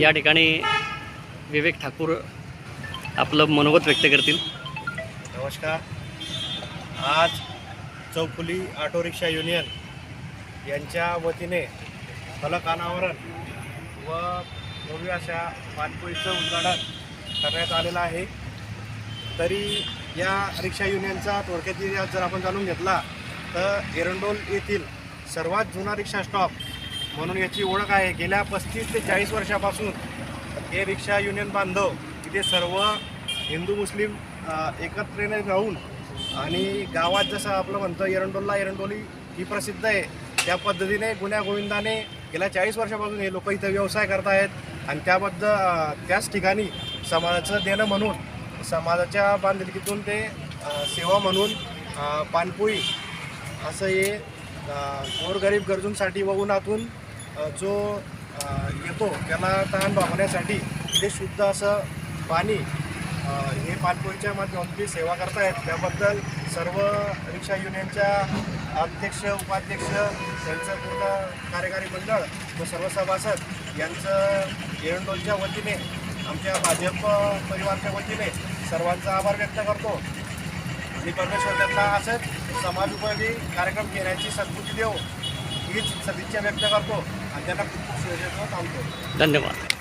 या ठिकाणी विवेक ठाकूर आपलं मनोगत व्यक्त करतील. नमस्कार. आज चौफुली ऑटो रिक्षा युनियन यांच्या वतीने फलक अनावरण व भव्य अशा पाणपोईचं उद्घाटन करण्यात आलेलं आहे. तरी या रिक्षा युनियनचा थोडक्यात इतिहास जर आपण जाणून घेतला तर एरंडोल येथील सर्वात जुना रिक्षा स्टॉप म्हणून याची ओळख आहे. गेल्या पस्तीस ते चाळीस वर्षापासून हे रिक्षा युनियन बांधव इथे सर्व हिंदू मुस्लिम एकत्रेने राहून आणि गावात जसं आपलं म्हणतं एरंडोलला एरंडोली ही प्रसिद्ध आहे. त्या पद्धतीने गुन्ह्या गोविंदाने गेल्या चाळीस वर्षापासून हे लोक इथं व्यवसाय करतायत आणि त्याबद्दल त्याच ठिकाणी समाजाचं देणं म्हणून समाजाच्या बांधिलकीतून ते सेवा म्हणून अ, पाणपोई असं हे गोरगरीब गरजूंसाठी व उन्हातून जो येतो त्याला तहान भागवण्यासाठी ते शुद्ध असं पाणी हे पाणपोईच्या माध्यमातून सेवा करतायत. त्याबद्दल सर्व रिक्षा युनियनच्या अध्यक्ष उपाध्यक्ष त्यांचं पूर्ण कार्यकारी मंडळ व सर्व सभासद यांचं एरंडोलच्या वतीने आमच्या भाजप परिवारच्या वतीने सर्वांचा आभार व्यक्त करतो. आणि परमेश्वर त्यांना असंच समाज उपयोगी कार्यक्रम घेण्याची संस्कृती देऊ हीच सदिच्छा व्यक्त करतो. त्यांना खूप खूप शुभेच्छा धन्यवाद.